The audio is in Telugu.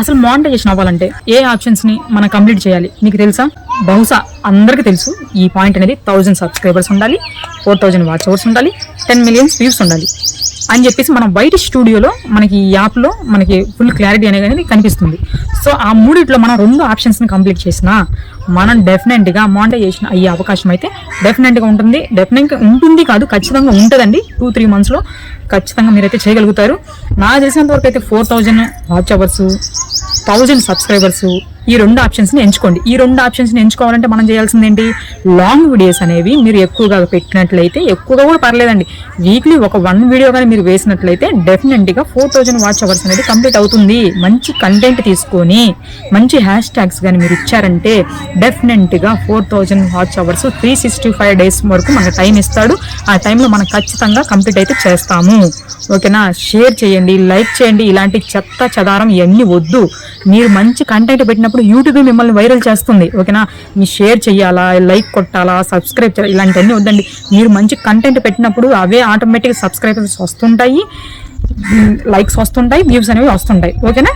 అసలు మానిటైజేషన్ అవ్వాలంటే ఏ ఆప్షన్స్ని మనం కంప్లీట్ చేయాలి? మీకు తెలుసా? బహుశా అందరికీ తెలుసు ఈ పాయింట్ అనేది థౌజండ్ సబ్స్క్రైబర్స్ ఉండాలి ఫోర్ థౌజండ్ వాచ్ అవర్స్ ఉండాలి టెన్ మిలియన్స్ వ్యూస్ ఉండాలి అని చెప్పేసి మనం బయట స్టూడియోలో మనకి ఈ యాప్లో మనకి ఫుల్ క్లారిటీ అనేది కనిపిస్తుంది. సో ఆ మూడిట్లో మనం రెండు ఆప్షన్స్ని కంప్లీట్ చేసినా మనం డెఫినెట్గా మానిటైజేషన్ అయ్యే అవకాశం అయితే డెఫినెట్గా ఉంటుంది. డెఫినెట్గా ఉంటుంది కాదు ఖచ్చితంగా ఉంటుందండి. టూ త్రీ మంత్స్లో ఖచ్చితంగా మీరైతే చేయగలుగుతారు. నాకు తెలిసినంత వరకు అయితే four thousand watch hours thousand subscribers ఈ రెండు ఆప్షన్స్ని ఎంచుకోండి. ఈ రెండు ఆప్షన్స్ని ఎంచుకోవాలంటే మనం చేయాల్సింది ఏంటి? లాంగ్ వీడియోస్ అనేవి మీరు ఎక్కువగా పెట్టినట్లయితే ఎక్కువగా కూడా పర్లేదండి. వీక్లీ ఒక వన్ వీడియో కానీ మీరు వేసినట్లయితే డెఫినెట్గా ఫోర్ థౌజండ్ వాచ్ అవర్స్ అనేది కంప్లీట్ అవుతుంది. మంచి కంటెంట్ తీసుకొని మంచి హ్యాష్ ట్యాగ్స్ కానీ మీరు ఇచ్చారంటే డెఫినెట్గా four thousand watch hours three sixty five days వరకు మనకు టైం ఇస్తాడు. ఆ టైంలో మనం ఖచ్చితంగా కంప్లీట్ అయితే చేస్తాము. ఓకేనా షేర్ చేయండి లైక్ చేయండి. ఇలాంటి చెత్త చదారం ఇవన్నీ వద్దు. మీరు మంచి కంటెంట్ పెట్టినప్పుడు యూట్యూబ్ మిమ్మల్ని వైరల్ చేస్తుంది ఓకేనా? మీ షేర్ చేయాలా లైక్ కొట్టాలా సబ్స్క్రైబ్ చేయాలి ఇలాంటివన్నీ వద్దండి. మీరు మంచి కంటెంట్ పెట్టినప్పుడు అవే ఆటోమేటిక్ సబ్స్క్రైబర్స్ వస్తుంటాయి లైక్స్ వస్తుంటాయి వ్యూస్ అనేవి వస్తుంటాయి ఓకేనా?